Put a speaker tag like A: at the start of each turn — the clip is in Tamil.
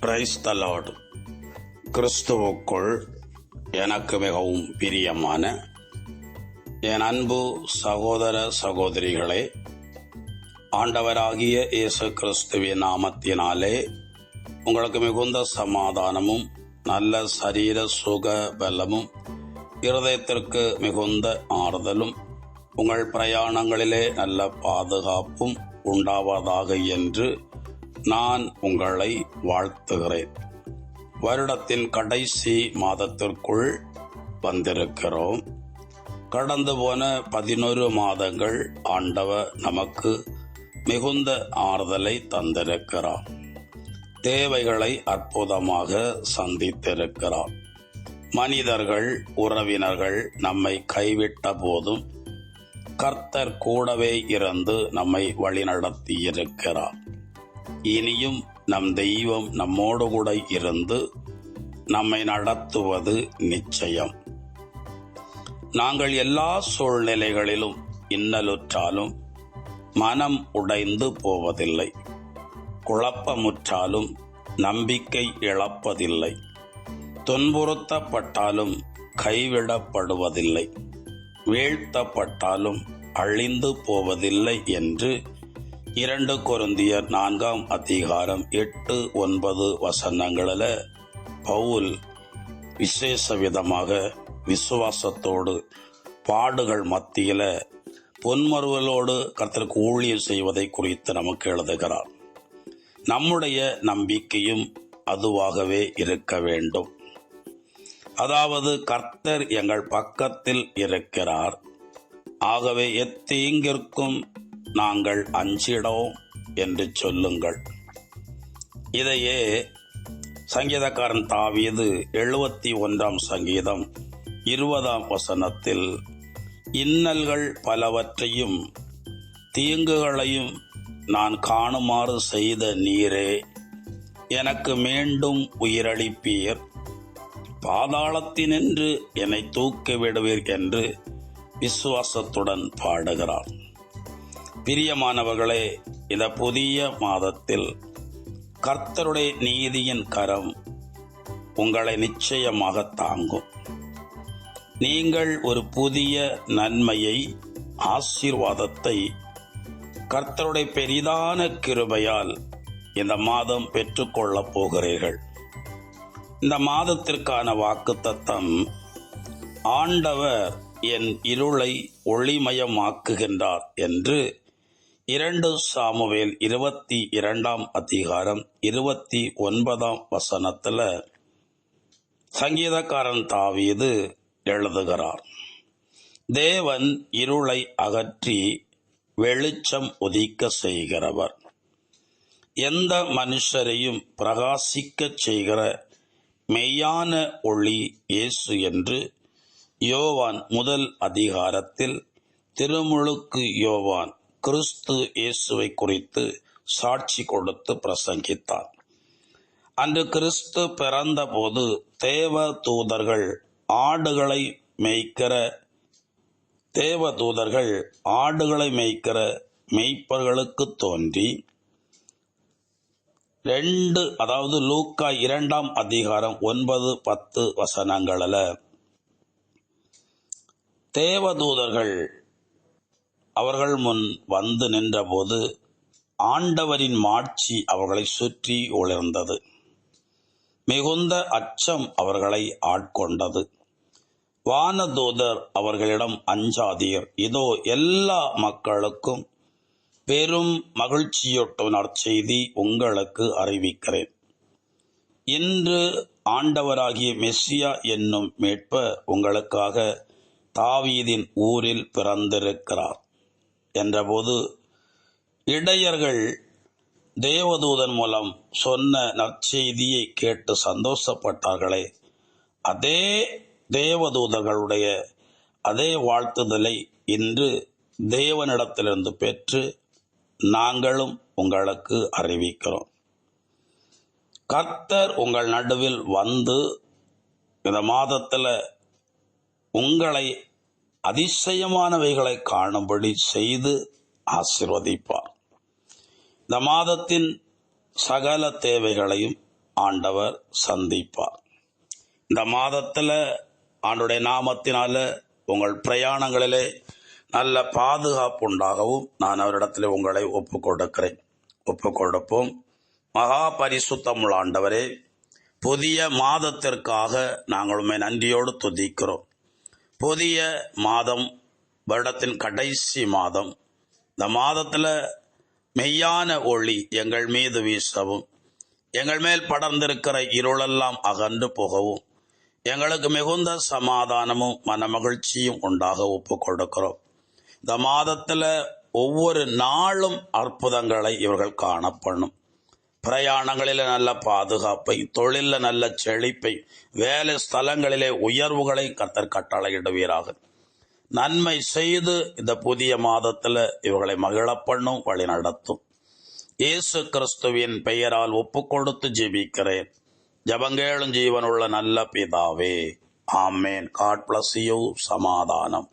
A: பிரைஸ் த கிறிஸ்துவுக்குள் எனக்கு மிகவும் பிரியமான என் அன்பு சகோதர சகோதரிகளே ஆண்டவராகிய இயேசு கிறிஸ்துவின் நாமத்தினாலே உங்களுக்கு மிகுந்த சமாதானமும் நல்ல சரீர சுக பலமும் இருதயத்திற்கு மிகுந்த ஆறுதலும் உங்கள் பிரயாணங்களிலே நல்ல பாதுகாப்பும் உண்டாவதாக என்று நான் உங்களை வாழ்த்துகிறேன். வருடத்தின் கடைசி மாதத்திற்குள் வந்திருக்கிறோம். கடந்து போன பதினொரு மாதங்கள் ஆண்டவர் நமக்கு மிகுந்த ஆறுதலை தந்திருக்கிறார். தேவைகளை அற்புதமாக சந்தித்திருக்கிறார். மனிதர்கள் உறவினர்கள் நம்மை கைவிட்ட போதும் கர்த்தர் கூடவே இருந்து நம்மை வழிநடத்தியிருக்கிறார். இனியும் நம் தெய்வம் நம்மோடு கூட இருந்து நம்மை நடத்துவது நிச்சயம். நாங்கள் எல்லா சூழ்நிலைகளிலும் இன்னலுற்றாலும் மனம் உடைந்து போவதில்லை. குழப்பமுற்றாலும் நம்பிக்கை இழப்பதில்லை. துன்புறுத்தப்பட்டாலும் கைவிடப்படுவதில்லை. வீழ்த்தப்பட்டாலும் அழிந்து போவதில்லை என்று இரண்டு கொருந்தியர் நான்காம் அதிகாரம் எட்டு ஒன்பது வசனங்களில் பவுல் விசேஷ விதமாக விசுவாசத்தோடு பாடுகள் மத்தியில் பொன்மருவலோடு கர்த்தருக்கு ஊழியம் செய்வதை குறித்து நமக்கு எழுதுகிறார். நம்முடைய நம்பிக்கையும் அதுவாகவே இருக்க வேண்டும். அதாவது கர்த்தர் எங்கள் பக்கத்தில் இருக்கிறார். ஆகவே எத்தீங்கிற்கும் நாங்கள் அஞ்சிடோம் என்று சொல்லுங்கள். இதையே சங்கீதக்காரன் தாவியது எழுபத்தி ஒன்றாம் சங்கீதம் இருபதாம் வசனத்தில் இன்னல்கள் பலவற்றையும் தீங்குகளையும் நான் காணுமாறு செய்த நீரே எனக்கு மீண்டும் உயிரளிப்பீர். பாதாளத்தினின்று என்னை தூக்கி விடுவீர் என்று விசுவாசத்துடன் பாடுகிறார் பிரியமானவர்களே இந்த புதிய மாதத்தில் கர்த்தருடைய நீதியின் கரம் உங்களை நிச்சயமாக தாங்கும். நீங்கள் ஒரு புதிய நன்மையை ஆசீர்வாதத்தை கர்த்தருடைய பெரிதான கிருபையால் இந்த மாதம் பெற்றுக்கொள்ளப் போகிறீர்கள். இந்த மாதத்திற்கான வாக்குத்தத்தம் ஆண்டவர் என் இருளை ஒளிமயமாக்குகின்றார் என்று இரண்டு சாமுவேல் இருபத்தி இரண்டாம் அதிகாரம் இருபத்தி ஒன்பதாம் வசனத்துல சங்கீதக்காரன் தாவீது எழுதுகிறார். தேவன் இருளை அகற்றி வெளிச்சம் உதிக்க செய்கிறவர். எந்த மனுஷரையும் பிரகாசிக்க செய்கிற மெய்யான ஒளி இயேசு என்று யோவான் முதல் அதிகாரத்தில் திருமுழுக்கு யோவான் கிறிஸ்து இயேசுவை குறித்து சாட்சி கொடுத்து பிரசங்கித்தார். அன்று கிறிஸ்து பிறந்தபோது தேவ தூதர்கள் ஆடுகளை மேய்க்கிற தேவ தூதர்கள் ஆடுகளை மேய்க்கிற மெய்ப்பர்களுக்கு தோன்றி ரெண்டு அதாவது லூக்கா இரண்டாம் அதிகாரம் ஒன்பது பத்து வசனங்களில் தேவதூதர்கள் அவர்கள் முன் வந்து நின்றபோது ஆண்டவரின் மாட்சி அவர்களை சுற்றி ஒளிர்ந்தது. மிகுந்த அச்சம் அவர்களை ஆட்கொண்டது. வானதூதர் அவர்களிடம் அஞ்சாதீர் இதோ எல்லா மக்களுக்கும் பெரும் மகிழ்ச்சியூட்டும் நற்செய்தி உங்களுக்கு அறிவிக்கிறேன். இன்று ஆண்டவராகிய மெஸ்ஸியா என்னும் மீட்பர் உங்களுக்காக தாவீதின் ஊரில் பிறந்திருக்கிறார். என்றபோது இடையர்கள் தேவதூதன் மூலம் சொன்ன நற்செய்தியை கேட்டு சந்தோஷப்பட்டார்களே. அதே தேவதூதர்களுடைய அதே வாழ்த்துதலை இன்று தேவனிடத்திலிருந்து பெற்று நாங்களும் உங்களுக்கு அறிவிக்கிறோம். கர்த்தர் உங்கள் நடுவில் வந்து இந்த மாதத்தில் உங்களை அதிசயமானவைகளை காணும்படி செய்து ஆசிர்வதிப்பார். இந்த மாதத்தின் சகல தேவைகளையும் ஆண்டவர் சந்திப்பார். இந்த மாதத்தில் ஆண்டுடைய நாமத்தினால உங்கள் பிரயாணங்களிலே நல்ல பாதுகாப்பு உண்டாகவும் நான் அவரிடத்தில் உங்களை ஒப்பு கொடுக்கிறேன் ஒப்பு கொடுப்போம் மகா பரிசுத்தமுள்ள ஆண்டவரே புதிய மாதத்திற்காக நாங்கள் உண்மை நன்றியோடு துதிக்கிறோம். புதிய மாதம் வருடத்தின் கடைசி மாதம். இந்த மாதத்தில் மெய்யான ஒளி எங்கள் மீது வீசவும். எங்கள் மேல் படர்ந்திருக்கிற இருளெல்லாம் அகன்று போகவும். எங்களுக்கு மிகுந்த சமாதானமும் மனமகிழ்ச்சியும் உண்டாக ஒப்பு கொடுக்கிறோம். இந்த மாதத்தில் ஒவ்வொரு நாளும் அற்புதங்களை இவர்கள் காணப்படும் பிரயாணங்களில் நல்ல பாதுகாப்பை தொழிலில் நல்ல செழிப்பை வேலை ஸ்தலங்களிலே உயர்வுகளை கத்தர் கட்டளையிடுவீராக. நன்மை செய்து இந்த புதிய மாதத்தில் இவர்களை மகிழ பண்ணும் வழி நடத்தும். இயேசு கிறிஸ்துவின் பெயரால் ஒப்பு கொடுத்து ஜெபிக்கிறேன். ஜபங்கேளும் ஜீவனுள்ள நல்ல பிதாவே ஆமேன். God bless you. சமாதானம்.